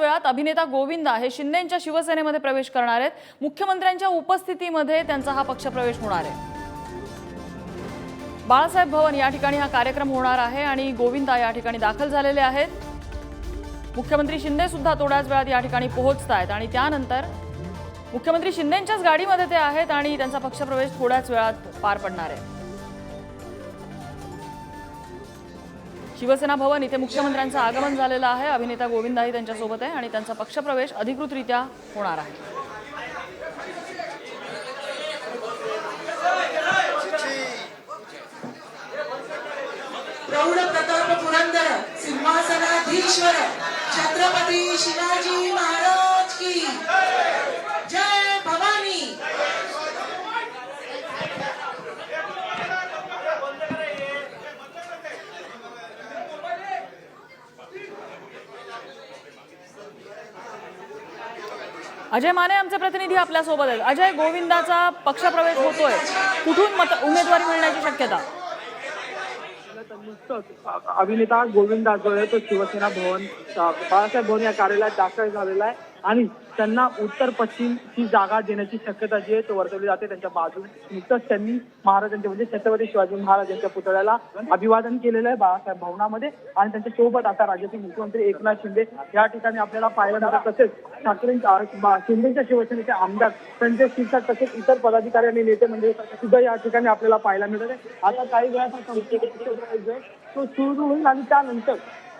वेळात अभिनेता गोविंदा हे शिंदेच्या शिवसेनेमध्ये प्रवेश करणार आहेत. मुख्यमंत्र्यांच्या उपस्थितीमध्ये त्यांचा हा पक्षप्रवेश होणार आहे. बाळासाहेब भवन या ठिकाणी हा कार्यक्रम होणार आहे आणि गोविंदा या ठिकाणी दाखल झालेले आहेत. मुख्यमंत्री शिंदे सुद्धा थोड्याच वेळात या ठिकाणी पोहोचत आहेत आणि त्यानंतर मुख्यमंत्री शिंदेच्याच गाडीमध्ये ते आहेत आणि त्यांचा पक्षप्रवेश थोड्याच वेळात पार पडणार आहे. शिवसेना भवन इथे मुख्यमंत्र्यांचं आगमन झालेलं आहे. अभिनेता गोविंदाही त्यांच्यासोबत आहे आणि त्यांचा पक्षप्रवेश अधिकृतरित्या होणार आहे. प्रौढ प्रताप पुरंदर सिंहासनाधीश्वर छत्रपती शिवाजी महाराज की जय भवानी अजय माने आमचे प्रतिनिधी आपल्यासोबत आहेत. अजय गोविंदाचा पक्षप्रवेश होतोय. कुठून मत उमेदवारी मिळण्याची शक्यता? अभिनेता गोविंदा जो आहे तो शिवसेना भवन. बाळासाहेब भवन या कार्यालयात दाखल झालेला आहे. आणि त्यांना उत्तर पश्चिम ही जागा देण्याची शक्यता जी आहे तो वर्तवली जाते त्यांच्या बाजूने. नुकतंच त्यांनी महाराजांच्या म्हणजे छत्रपती शिवाजी महाराज यांच्या पुतळ्याला अभिवादन केलेलं आहे बाळासाहेब भवनामध्ये. आणि त्यांच्यासोबत आता राज्याचे मुख्यमंत्री एकनाथ शिंदे. या ठिकाणी आपल्याला पाहायला मिळतात तसेच ठाकरे शिंदेच्या शिवसेनेचे आमदार संजय शिरसाट तसेच इतर पदाधिकारी आणि नेते म्हणजे सुद्धा या ठिकाणी आपल्याला पाहायला मिळत आहे आता काही वेळात तो सुरू होईल आणि त्यानंतर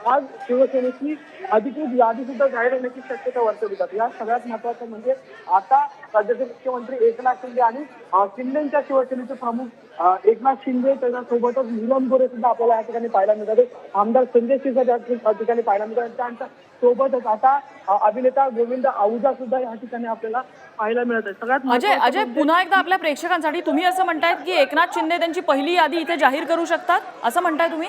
आज शिवसेनेची अधिकृत यादी सुद्धा जाहीर होण्याची शक्यता वर्तवली जाते या सगळ्यात महत्वाचं म्हणजे आता राज्याचे मुख्यमंत्री एकनाथ शिंदे आणि शिंदेच्या शिवसेनेचे प्रमुख एकनाथ शिंदे त्याच्यासोबतच नीलम गोरे सुद्धा आपल्याला या ठिकाणी पाहायला मिळतात. आमदार संजय शिरसाट या ठिक- या ठिकाणी पाहायला मिळतात. त्यांच्या सोबतच आता अभिनेता गोविंद आहुजा सुद्धा या ठिकाणी आपल्याला पाहायला मिळत आहे सगळ्यात अजय अजय म्हणजे- पुन्हा एकदा आपल्या प्रेक्षकांसाठी तुम्ही असं म्हणतायत की एकनाथ शिंदे त्यांची पहिली यादी इथे जाहीर करू शकतात? असं म्हणताय तुम्ही?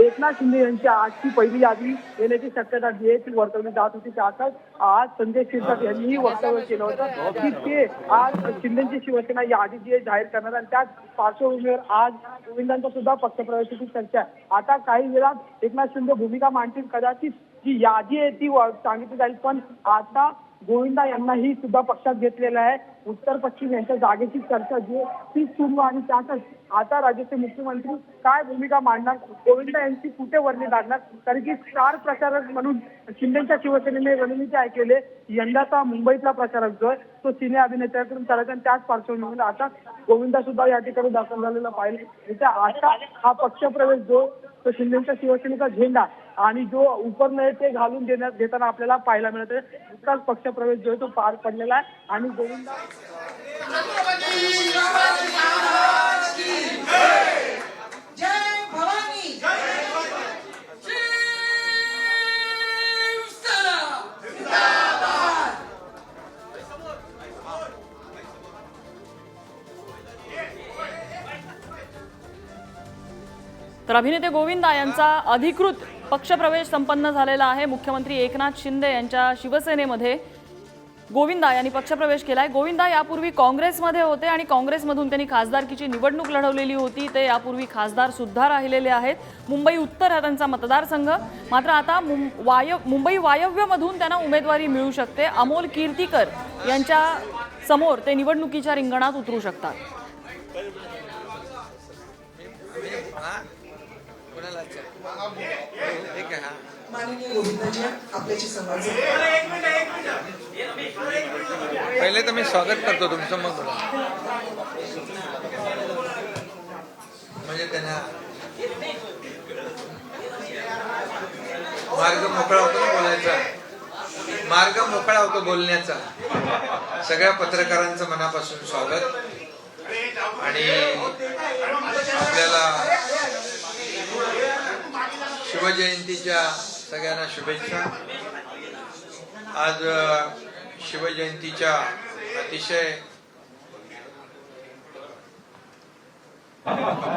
एकनाथ शिंदे यांची आजची पहिली यादी येण्याची शक्यता जी आहे ती वर्तवली जात होती. त्यातच आज संजय शिरसाट यांनीही वक्तव्य केलं होतं. की ते आज शिंदेची शिवसेना यादी जी आहे जाहीर करणार आणि त्याच पार्श्वभूमीवर आज गोविंदांचा सुद्धा पक्षप्रवेशाची चर्चा आहे. आता काही वेळात एकनाथ शिंदे भूमिका मांडतील. कदाचित जी यादी आहे ती सांगितली जाईल. पण आता गोविंदा यांनाही सुद्धा पक्षात घेतलेलं आहे. उत्तर पश्चिम यांच्या जागेची चर्चा जी आहे ती सुरू आणि त्यातच आता राज्याचे मुख्यमंत्री काय भूमिका मांडणार? गोविंदा यांची कुठे वर्णी काढणार कारण की स्टार प्रचारक म्हणून शिंदेच्या शिवसेनेने रणनीती ऐकलेले यंदाचा मुंबईतला प्रचारक जो आहे तो सिने अभिनेत्याकडून चालायचा आणि त्याच पार्श्वभूमीवर आता गोविंदा सुद्धा या ठिकाणी दाखल झालेला पाहिजे त्याच्या आता हा पक्षप्रवेश जो तो शिंदेच्या शिवसेनेचा झेंडा आणि जो उपरनय आहे ते घालून देण्यात देताना आपल्याला पाहायला मिळत आहे. नुकताच पक्षप्रवेश जो आहे तो पार पडलेला आहे. आणि गोविंदा तर अभिनेते गोविंदा यांचा अधिकृत पक्षप्रवेश संपन्न झालेला आहे. मुख्यमंत्री एकनाथ शिंदे यांच्या शिवसेनेमध्ये गोविंदा यांनी पक्षप्रवेश केलाय. गोविंदा यापूर्वी काँग्रेसमध्ये होते आणि काँग्रेसमधून त्यांनी खासदारकीची निवडणूक लढवलेली होती. ते यापूर्वी खासदार सुद्धा राहिलेले आहेत. मुंबई उत्तर हा त्यांचा मतदारसंघ. मात्र आता मुं- वाय मुंबई वायव्यमधून त्यांना उमेदवारी मिळू शकते. अमोल कीर्तीकर यांच्या समोर ते निवडणुकीच्या रिंगणात उतरू शकतात. हा. माननीय गोविंदाजी आपल्याशी संवाद पहिले तर मी स्वागत करतो तुमचं मग म्हणजे त्यांना मार्ग मोकळा होतो ना बोलायचा? मार्ग मोकळा होतो बोलण्याचा. सगळ्या पत्रकारांचं मनापासून स्वागत. आणि आपल्याला शिवजयंतीच्या सगळ्यांना शुभेच्छा. आज शिवजयंतीच्या अतिशय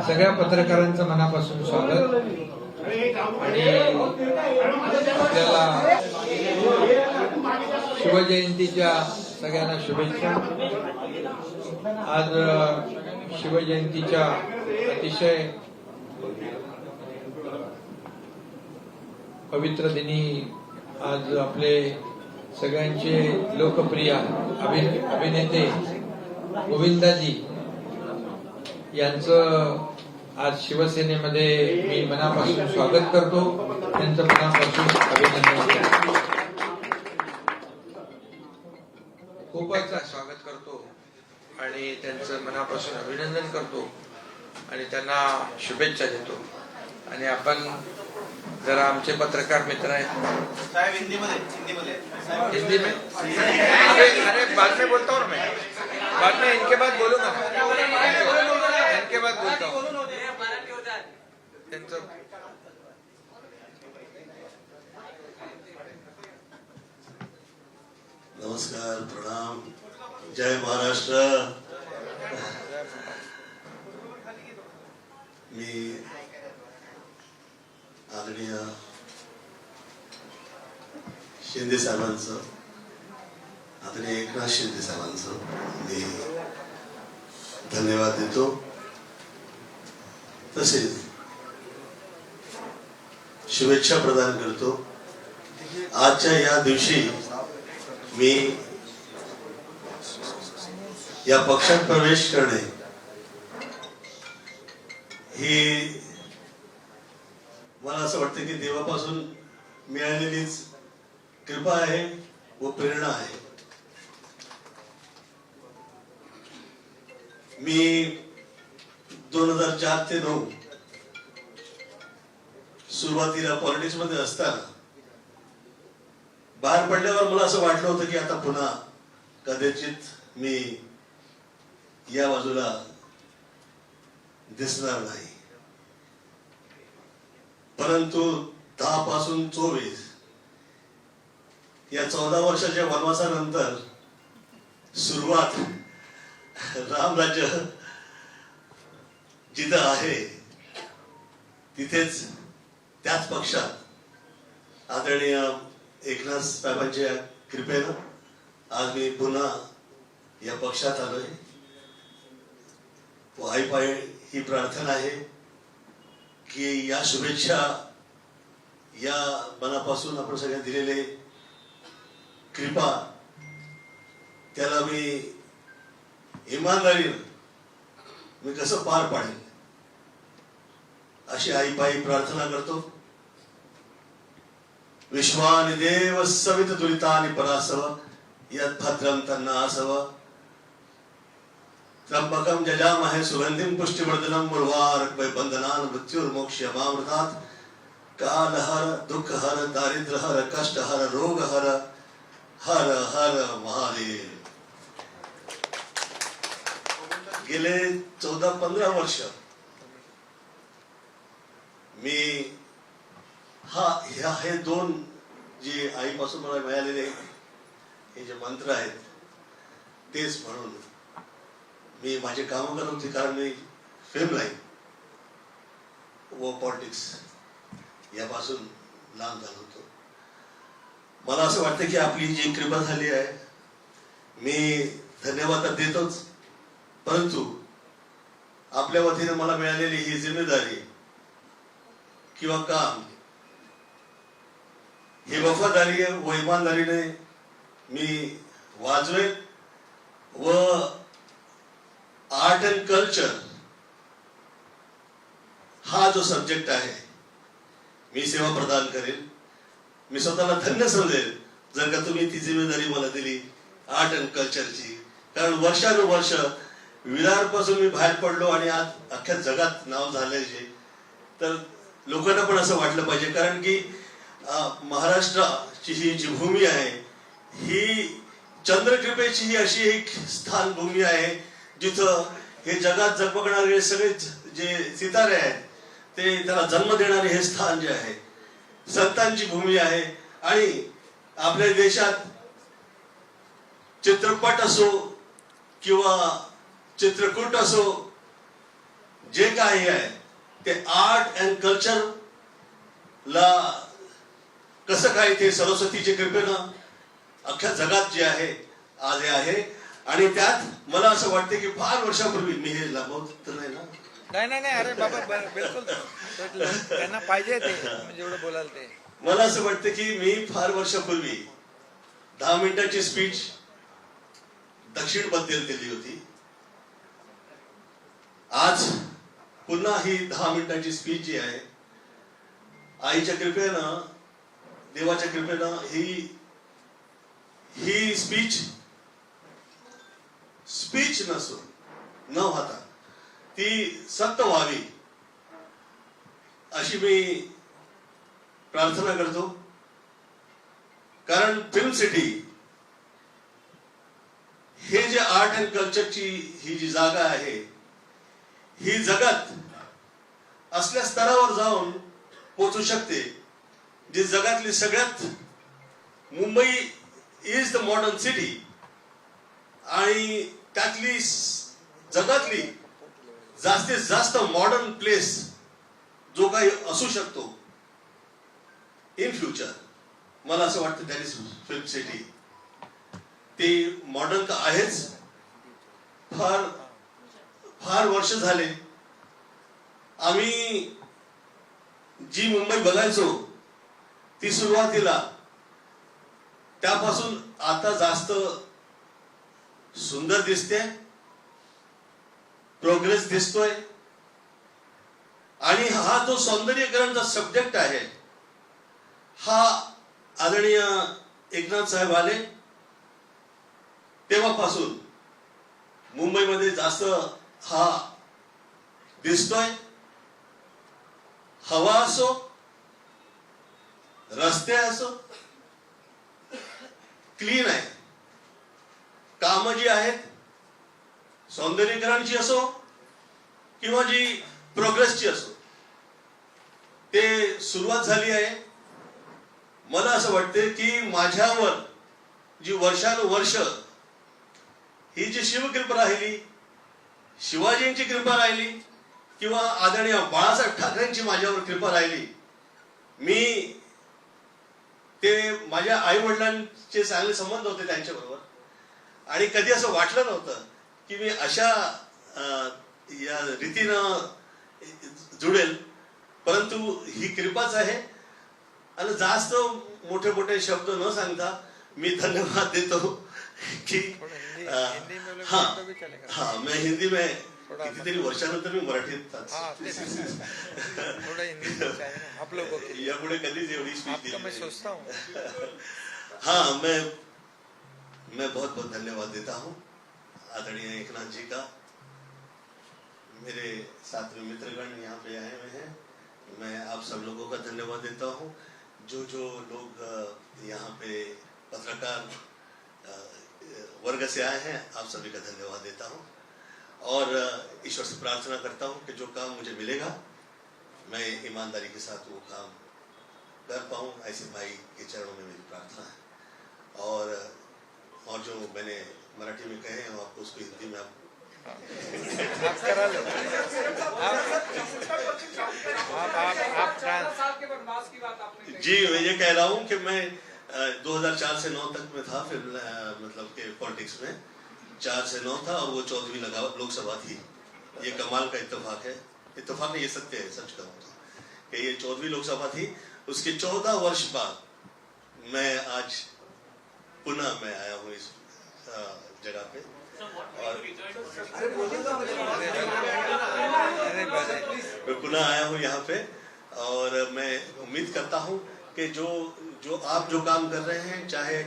सगळ्या पत्रकारांचं मनापासून स्वागत. आणि आपल्याला शिवजयंतीच्या सगळ्यांना शुभेच्छा. आज शिवजयंतीच्या अतिशय पवित्र दिनी आज आपले सगळ्यांचे लोकप्रिय अभिनेते गोविंदाजी यांचं आज शिवसेनेमध्ये मी मनापासून स्वागत करतो. त्यांचं मनापासून अभिनंदन करतो. खूपच स्वागत करतो आणि त्यांचं मनापासून अभिनंदन करतो आणि त्यांना शुभेच्छा देतो. आणि आपण जरा आमचे पत्रकार मित्र आहेत. हिंदी में अरे अरे बाद में बोलता हूँ मैं. बाद में इनके बाद बोलूँगा इनके बाद बोलता. हूँ त्यांचं नमस्कार प्रणाम. जय महाराष्ट्र. मी आदरणीय शिंदे साहेबांचं आदरणीय एकनाथ शिंदे साहेबांचं मी धन्यवाद देतो. तसेच शुभेच्छा प्रदान करतो. आजच्या या दिवशी मी या पक्षात प्रवेश करणे ही मला असं वाटतं की देवापासून मिळालेलीच कृपा आहे व प्रेरणा आहे. मी दोन हजार चार ते नऊ सुरुवातीला पॉलिटिक्समध्ये असताना बाहेर पडल्यावर मला असं वाटलं होतं की आता पुन्हा कदाचित मी या बाजूला दिसणार नाही. परंतु दहा पासून चोवीस. या चौदा वर्षाच्या वनवासानंतर सुरुवात रामराज्य जिथं आहे तिथेच त्याच पक्षात आदरणीय एकनाथ साहेबांच्या कृपेनं आज मी पुन्हा या पक्षात आलोय. आई पाय ही प्रार्थना आहे. की या शुभेच्छा या मनापासून आपण सगळ्या दिलेले कृपा. त्याला मी इमानदारीनं मी कसं पार पाडेल? अशी आईपाई प्रार्थना करतो. विश्वानि देव सवित दुरितानि परासव यद्भद्रं असावं त्र्यंबकं जजामहे सुगन्धिं पुष्टिवर्धनं उर्वारुकवै बन्धनान् मृत्युर्मोक्ष्यमामृतात्। कालहर दुःखहर दारिद्र्यहर कष्टहर रोगहर हर हर महादेव गेले चौदा पंधरा वर्ष मी हा ह्या हे दोन जे आईपासून मला मिळालेले हे जे मंत्र आहेत तेच म्हणून मी माझे कामं करत होते कारण मी फिल्म लाईन व पॉलिटिक्स यापासून लांब झालो होतो. मला असं वाटतं की आपली जी कृपा झाली आहे मी धन्यवाद तर देतोच परंतु आपल्या वतीने मला मिळालेली ही जिम्मेदारी किंवा काम ही वफादारी व इमानदारीने मी वाजवेन व आर्ट अँड कल्चर हा जो सब्जेक्ट आहे मी सेवा प्रदान करेन मी स्वतःला धन्य समजेल जर का तुम्ही ती जिम्मेदारी मला दिली आर्ट अँड कल्चरची कारण वर्षानुवर्ष विरारपासून मी बाहेर पडलो आणि आज अख्ख्या जगात नाव झाल्याचे जे तर लोकांना पण असं वाटलं पाहिजे. कारण की महाराष्ट्राची ही जी भूमी आहे ही चंद्रकृपेची ही अशी एक स्थान भूमी आहे जिथं हे जगात जगमगणारे सगळे जे सितारे आहेत ते त्याला जन्म देणारे हे स्थान जे आहे संतांची भूमी आहे. आणि आपल्या देशात चित्रपट असो किंवा चित्रकूट असो जे काही आहे ते आर्ट अँड कल्चर ला कसं काय ते सरस्वतीचे कृपेनं अख्ख्या जगात जे आहे आज हे आहे आणि त्यात मला असं वाटतं की फार वर्षापूर्वी मी हे लाभवत तर नाही ना? नाही नाही नाही अरे बाबा बिलकुल. त्यांना पाहिजे ते म्हणजे एवढं बोलाल ते. मला असं वाटतं की मी फार वर्षापूर्वी दहा मिनिटाची स्पीच दक्षिणबद्दल दिली होती. आज पुन्हा ही दहा मिनिटाची स्पीच जी आहे आईच्या कृपेनं देवाच्या कृपेनं ही ही स्पीच स्पीच नसून न होता ती सत्य व्हावी अशी मी प्रार्थना करतो. कारण फिल्म सिटी हे जे आर्ट अँड कल्चरची ही जी जागा आहे ही जगात असल्या स्तरावर जाऊन पोचू शकते जी जगातली सगळ्यात Mumbai is the modern city आणि त्यातली जगातली जास्तीत जास्त मॉडर्न प्लेस जो काही असू शकतो इन फ्युचर मला असं वाटतं दॅट फिल्म सिटी ते मॉडर्न तर आहेच. फार फार वर्ष झाले. आम्ही जी मुंबई बघायचो ती सुरुवातीला त्यापासून आता जास्त सुंदर दिसते प्रोग्रेस दिसतोय. आणि हा जो सौंदर्यकरणचा सब्जेक्ट आहे हा आदरणीय एकनाथ साहेब आले. तेव्हापासून मुंबईमध्ये जास्त हा दिसतोय. हवा असो रस्ते असो क्लीन आहे. कामं जी आहेत सौंदर्यीकरणची असो किंवा जी प्रोग्रेसची असो ते सुरुवात झाली आहे. मला असं वाटते की माझ्यावर जी वर्षानुवर्ष ही जी शिवकृपा राहिली शिवाजींची कृपा राहिली किंवा आदरणीय बाळासाहेब ठाकरेंची माझ्यावर कृपा राहिली मी ते माझ्या आई वडिलांचे चांगले संबंध होते त्यांच्याबरोबर. आणि कधी असं वाटलं नव्हतं की मी अशा या रीतीनं जुडेल. परंतु ही कृपाच आहे. आणि जास्त मोठे मोठे शब्द न सांगता मी धन्यवाद देतो की हाँ हाँ मैं हिंदी में कितीतरी वर्षानंतर मी मराठीत यापुढे कधीच एवढी स्पीच दिली हाँ मैं मैं बहुत बहुत धन्यवाद देता हूँ आदरणीय एकनाथ जी का। मेरे साथ में मित्रगण यहाँ पे आए हुए हैं। मैं आप सब लोगों का धन्यवाद देता हूँ। जो जो लोग यहाँ पे पत्रकार वर्ग से आए हैं, आप सभी का धन्यवाद देता हूँ। और ईश्वर से प्रार्थना करता हूँ कि जो काम मुझे मिलेगा, मैं ईमानदारी के साथ वो काम कर पाऊँ, ऐसे भाई के चरणों में मेरी प्रार्थना है। और और जो मैंने मराठी में कहे हैं आपको उसको हिंदी में आप आप करा लो। आप आप आप ट्रांस जी मैं ये कह रहा हूँ कि मैं 2004 से 9 तक में था फिर मतलब के पॉलिटिक्स में। चार से नौ था और वो चौदहवीं लगा लोकसभा थी। ये कमाल का इत्तेफाक है। इत्तेफाक नहीं ये सत्य है सच कहूँ तो। कि ये चौदहवीं लोकसभा थी। उसके चौदह वर्ष बाद मैं आज पुनः मैं आया हूँ इस जगह पे। और मैं पुनः आया हूँ यहाँ पे, और मैं उम्मीद करता हूँ कि जो जो आप जो काम कर रहे हैं, चाहे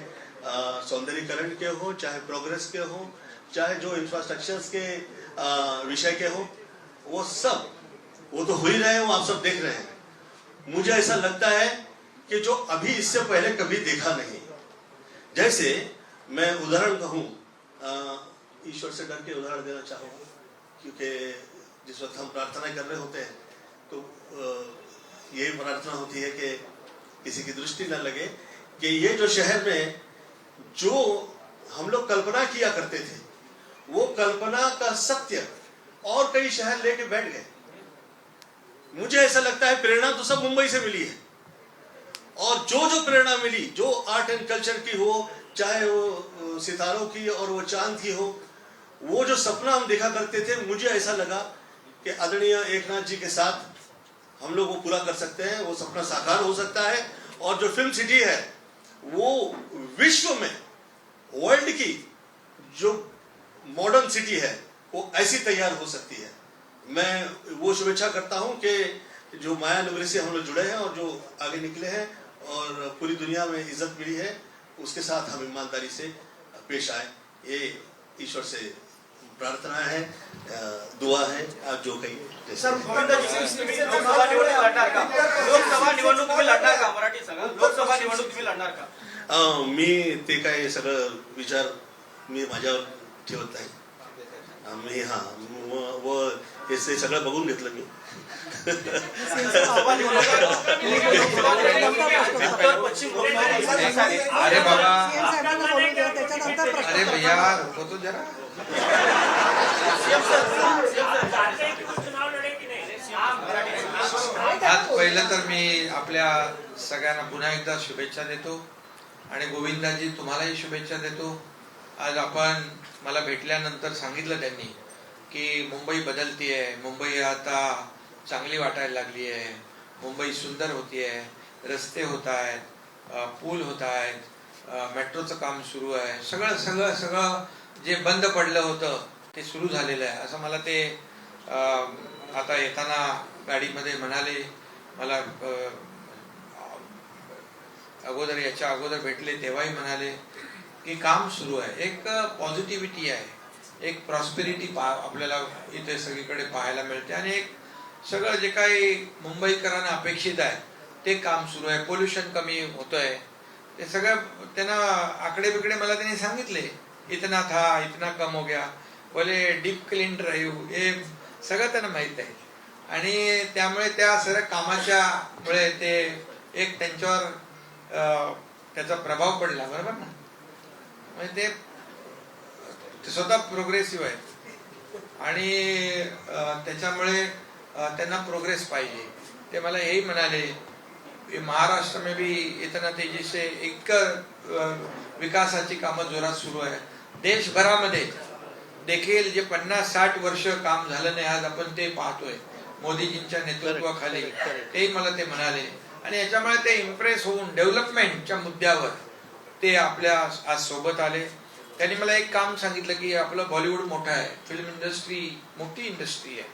सौंदर्यकरण के हो, चाहे प्रोग्रेस के हो, चाहे जो इंफ्रास्ट्रक्चर्स के विषय के हो, वो सब, वो तो हो ही रहे हैं, वो आप सब देख रहे हैं। मुझे ऐसा लगता है कि जो अभी इससे पहले कभी देखा नहीं। जैसे मैं उदाहरण कहूँ ईश्वर से डर के उदाहरण देना चाहूँगा, क्योंकि जिस वक्त हम प्रार्थना कर रहे होते हैं तो ये प्रार्थना होती है कि किसी की दृष्टि न लगे कि ये जो शहर में जो हम लोग कल्पना किया करते थे, वो कल्पना का सत्य और कई शहर लेके बैठ गए। मुझे ऐसा लगता है, प्रेरणा तो सब मुंबई से मिली है। और जो जो प्रेरणा मिली, जो आर्ट एंड कल्चर की हो, चाहे वो सितारों की और वो चाँद की हो, वो जो सपना हम देखा करते थे, मुझे ऐसा लगा कि आदरणीय एकनाथ जी के साथ हम लोग वो पूरा कर सकते हैं, वो सपना साकार हो सकता है। और जो फ़िल्म सिटी है, वो विश्व में वर्ल्ड की जो मॉडर्न सिटी है, वो ऐसी तैयार हो सकती है। मैं वो शुभेच्छा करता हूँ कि जो माया नगरी से हम लोग जुड़े हैं और जो आगे निकले हैं और पूरी दुनिया में इज़्ज़त मिली है उसके साथ हम ईमानदारी से पेश आए। ये ईश्वर से प्रार्थना है दुआ है आप जो कहीं सर लोकसभा निवडणूक लढणार का। मराठी लोकसभा लढणार मी ते काय सगळं विचार मी माझ्यावर ठेवत अ, मी हा व- व हे सगळं बघून घेतलं मी. अरे बाबा. अरे भैया रुको तो जरा. आज पहिलं तर मी आपल्या सगळ्यांना पुन्हा एकदा शुभेच्छा देतो आणि गोविंदाजी तुम्हालाही शुभेच्छा देतो. आज आपण मला भेटल्यानंतर सांगितलं त्यांनी की मुंबई बदलती आहे मुंबई आता चांगली वाटायला लागली आहे. मुंबई सुंदर होती आहे. रस्ते होत आहेत. पूल होत आहेत. मेट्रोचं काम सुरू आहे. सगळं सगळं सगळं जे बंद पडलं होतं ते सुरू झालेलं आहे. असं मला ते आता येताना गाडीमध्ये म्हणाले मला अगोदर याच्या अगोदर भेटले तेव्हाही म्हणाले की काम सुरू आहे. एक पॉझिटिव्हिटी आहे. एक प्रॉस्पेरिटी पा आपल्याला इथे सगळीकडे पाहायला मिळते आणि एक सगळं जे काही मुंबईकरांना अपेक्षित आहे ते काम सुरू आहे. पोल्युशन कमी होतंय. ते सगळं त्यांना आकडे बिकडे मला त्यांनी सांगितले इतना था इतना कम हो गया. बोले डीप क्लीन ड्राईव्ह हे. सगळं त्यांना माहीत आहे. आणि त्यामुळे त्या सगळ्या कामाच्या मुळे ते एक त्यांच्यावर त्याचा प्रभाव पडला. बरोबर ना? म्हणजे ते ते स्वतः प्रोग्रेसिव्ह आहेत. आणि त्याच्यामुळे त्यांना प्रोग्रेस पाहिजे. ते मला हेही म्हणाले महाराष्ट्र में भी इतना तेजी से इतकं विकासाची कामं जोरात सुरू आहे. देशभरामध्ये देखील जे पन्नास साठ वर्ष काम झालं नाही आज आपण ते पाहतोय मोदीजींच्या नेतृत्वाखाली. तेही मला ते म्हणाले. आणि याच्यामुळे ते इम्प्रेस होऊन डेव्हलपमेंटच्या मुद्द्यावर ते आपल्या आज सोबत आले. त्यांनी मला एक काम सांगितलं की आपलं बॉलिवूड मोठं आहे. फिल्म इंडस्ट्री मोठी इंडस्ट्री आहे.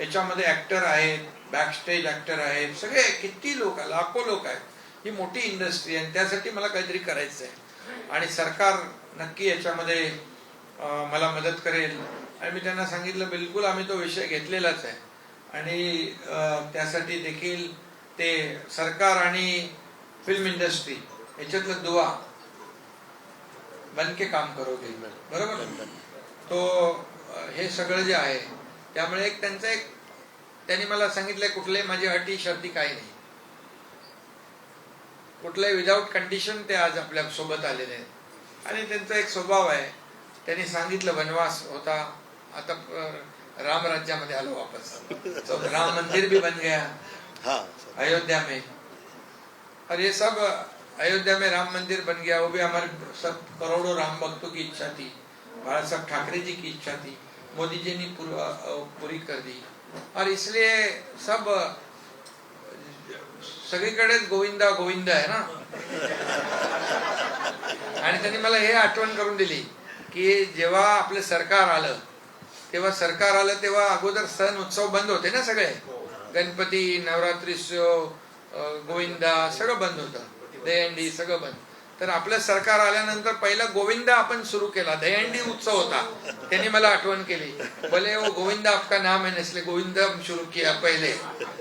याच्यामध्ये ऍक्टर आहेत बॅकस्टेज ऍक्टर आहेत सगळे किती लोक आहेत लाखो लोक आहेत. ही मोठी इंडस्ट्री आहे आणि त्यासाठी मला काहीतरी करायचं आहे आणि सरकार नक्की याच्यामध्ये मला मदत करेल. आणि मी त्यांना सांगितलं बिलकुल आम्ही तो विषय घेतलेलाच आहे. आणि त्यासाठी देखील ते सरकार आणि फिल्म इंडस्ट्री याच्यातलं दुवा बनके काम करोगे बरोबर? तो हे सगळं जे आहे त्यामुळे एक त्यांचं एक त्यांनी मला सांगितलंय कुठले माझी अटी शर्ती काही नाही. कुठल्याही विदाऊट कंडिशन ते आज आपल्यासोबत आलेले आहेत. आणि त्यांचा एक स्वभाव आहे. त्यांनी सांगितलं वनवास होता. आता राम राज्यामध्ये आलो वापस. तो राम मंदिर भी बन गया. हाँ. अयोध्या में. और ये सब अयोध्या में राम मंदिर बन गया. वो भी हमारे सब करोड़ों राम भक्तों की इच्छा थी. बाला साहब ठाकरे जी की इच्छा थी. मोदी जी ने पूरी कर दी और इसलिए सब सगळीकडेच गोविंदा गोविंदा आहे ना? आणि त्यांनी मला हे आठवण करून दिली की जेव्हा आपलं सरकार आलं तेव्हा सरकार आलं तेव्हा अगोदर सण उत्सव बंद होते ना सगळे? गणपती नवरात्री गोविंदा सगळं बंद होतं. दहीहंडी सगळं बंद. तर आपलं सरकार आल्यानंतर पहिला गोविंदा आपण सुरू केला. दहीहंडी उत्सव होता. त्यांनी मला आठवण केली. भले वो गोविंदा आपका नाम आहे नसले गोविंदा सुरू किया पहिले.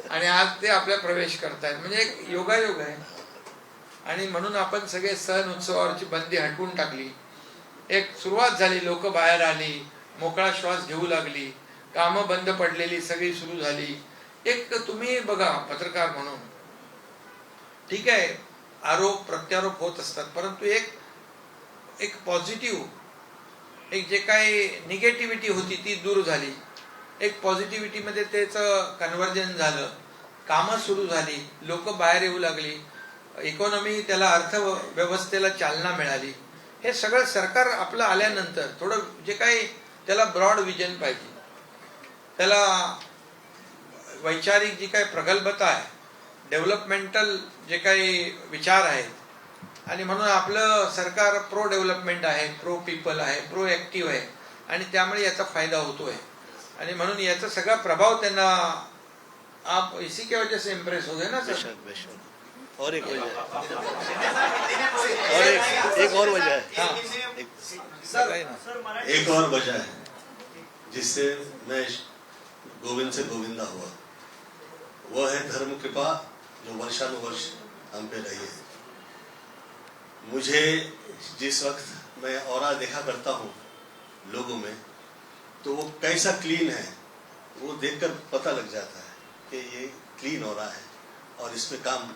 आणि आज ते आपल्या प्रवेश करतायत. म्हणजे एक योगायोग आहे. आणि म्हणून आपण सगळे सण उत्सवावरची बंदी हटवून टाकली. एक सुरुवात झाली लोक बाहेर आली मोकळा श्वास घेऊ लागली कामं बंद पडलेली सगळी सुरू झाली. एक तुम्ही बघा पत्रकार म्हणून. ठीक आहे? आरोप प्रत्यारोप होत असतात. परंतु एक एक पॉझिटिव्ह एक जे काही निगेटिव्हिटी होती ती दूर झाली. एक पॉझिटिव्हिटीमध्ये त्याचं कन्वर्जन झालं. कामं सुरू झाली. लोक बाहेर येऊ लागली. इकॉनॉमी त्याला अर्थव्यवस्थेला चालना मिळाली. हे सगळं सरकार आपलं आल्यानंतर थोडं जे काही त्याला ब्रॉड विजन पाहिजे. त्याला वैचारिक जी काही प्रगल्भता आहे डेव्हलपमेंटल जे काही विचार आहेत आणि म्हणून आपलं सरकार प्रो डेव्हलपमेंट आहे प्रो पीपल आहे प्रो ॲक्टिव्ह आहे आणि त्यामुळे याचा फायदा होतोय. आणि म्हणून याचा सगळा प्रभाव त्यांना आप इसी के वजह से इम्प्रेस हो गए ना सर. बेशक बेशक. और एक वजह और एक एक और वजह है। हाँ। सर एक और वजह है जिससे मैं गोविंद से गोविंदा हुआ। वो है धर्म कृपा जो वर्षानुवर्ष हम पे रही है। मुझे जिस वक्त मैं और देखा करता हूँ लोगों में तो वो कैसा क्लीन है, वो देखकर पता लग जाता है कि ये क्लीन हो रहा है और इसमें काम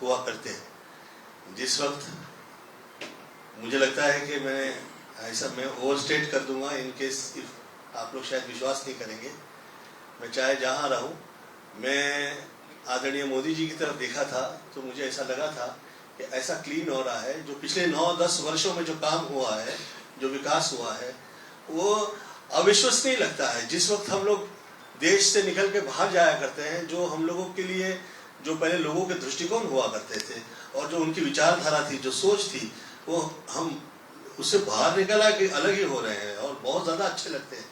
हुआ करते हैं। जिस वक्त मुझे लगता है कि मैं ऐसा मैं ओवर स्टेट कर दूँगा इन केस आप लोग शायद विश्वास नहीं करेंगे, मैं चाहे जहाँ रहूँ, मैं आदरणीय मोदी जी की तरफ़ देखा था तो मुझे ऐसा लगा था कि ऐसा क्लीन हो रहा है, जो पिछले नौ दस वर्षों में जो काम हुआ है, जो विकास हुआ है, वो अविश्वसनीय लगता है। जिस वक्त हम लोग देश से निकल के बाहर जाया करते हैं, जो हम लोगों के लिए, जो पहले लोगों के दृष्टिकोण हुआ करते थे, और जो उनकी विचारधारा थी, जो सोच थी, वो हम उससे बाहर निकला के अलग ही हो रहे हैं और बहुत ज़्यादा अच्छे लगते हैं।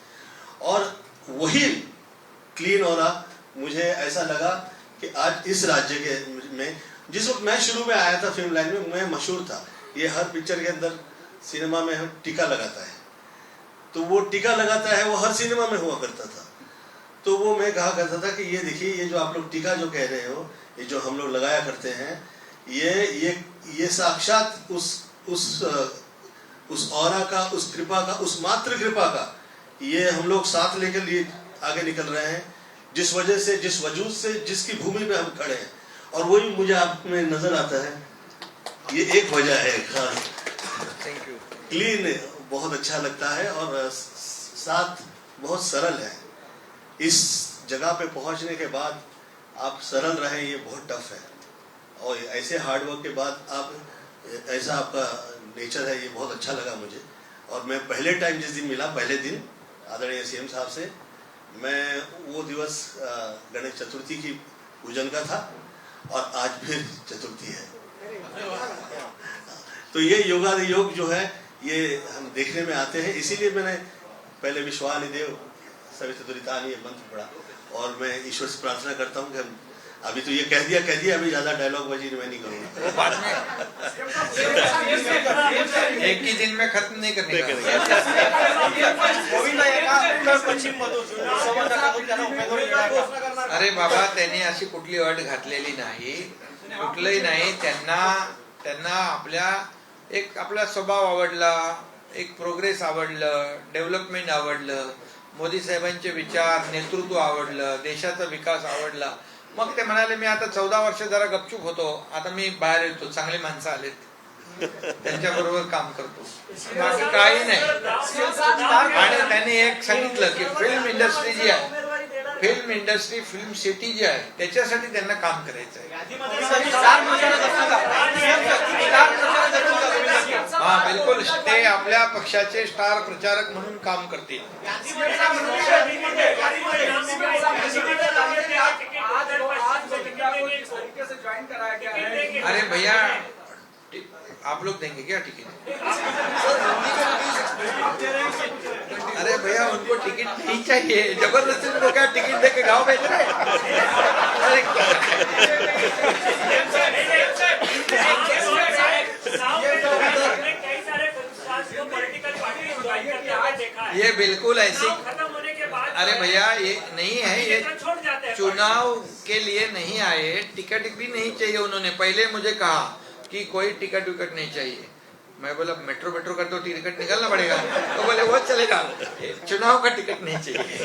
और वही क्लीन हो रहा, मुझे ऐसा लगा कि आज इस राज्य के में, जिस वक्त मैं शुरू में आया था फ़िल्म लाइन में, मैं मशहूर था। ये हर पिक्चर के अंदर सिनेमा में हम टीका लगाता है। तो वो टीका लगाता है, वो हर सिनेमा में हुआ करता था। तो वो मैं कहा करता था कि ये देखिए, ये जो आप लोग टीका जो कह रहे हो, ये जो हम लोग लगाया करते हैं, ये ये ये साक्षात उस उस उस औरा का, उस कृपा का, उस मात्र कृपा का, ये हम लोग साथ लेकर लिए आगे निकल रहे हैं। जिस वजह से जिस वजूद से जिसकी भूमि पे हम खड़े हैं। और वही मुझे आप में नज़र आता है। ये एक वजह है खास थैंक यू क्लीन बहुत अच्छा लगता है और साथ बहुत सरल है। इस जगह पे पहुँचने के बाद आप सरल रहें ये बहुत टफ है। और ऐसे हार्डवर्क के बाद आप ऐसा आपका नेचर है ये बहुत अच्छा लगा मुझे। और मैं पहले टाइम जिस दिन मिला पहले दिन आदरणीय सीएम साहब से मैं वो दिवस गणेश चतुर्थी की पूजन का था और आज फिर चतुर्थी है। तो ये योगा योग जो है, ये हम देखने में आते हैं। इसीलिए मैंने पहले विश्वानिदेव, सवित दुरितानी ये मंत्र पढ़ा। और मैं ईश्वर से प्रार्थना करता हूँ कि हम अभी तो ये कह दिया कह दिया अभी ज्यादा डायलॉग बाजी मैं नहीं करूँगा। एक ही दिन में खत्म नहीं करने का। गोविंद एका उत्तर पश्चिम मधून लोकसभा गटातून त्यांना उमेदवारी मिळाली आहे. अरे बाबा त्यांनी अशी कुठली अट घातलेली नाही. कुठलंही नाही त्यांना त्यांना आपल्या एक आपला स्वभाव आवडला एक प्रोग्रेस आवडलं डेव्हलपमेंट आवडलं मोदी साहेबांचे विचार नेतृत्व आवडलं देशाचा विकास आवडला. मग ते म्हणाले मी आता चौदा वर्ष जरा गपचूप होतो. आता मी बाहेर येतो. चांगली माणसं आलेत. त्यांच्या बरोबर काम करतो. बाकी काही नाही. आणि त्यांनी एक सांगितलं की फिल्म इंडस्ट्री जी आहे फिल्म इंडस्ट्री फिल्म सिटी जी आहे त्याच्यासाठी त्यांना काम करायचं आहे हा, बिलकुल. ते आपल्या पक्षाचे स्टार प्रचारक काम करतील. अरे भैया आप लोग देंगे क्या टिकट अरे भैया, उनको टिकट नहीं चाहिए. ज़बरदस्ती उनको क्या टिकट दे के गाँव भेज रहे अरे कई सारे पॉलिटिकल पार्टी देखा है ये बिल्कुल ऐसी खत्म होने के बाद अरे भैया ये नहीं है ये छोड़ जाते हैं चुनाव के लिए नहीं आए टिकट भी नहीं चाहिए उन्होंने। पहले मुझे कहा कि कोई टिकट विकट नहीं चाहिए। मैं बोला मेट्रो मेट्रो कर दो टिकट निकालना पड़ेगा। तो बोले वो चलेगा चुनाव का टिकट नहीं चाहिए।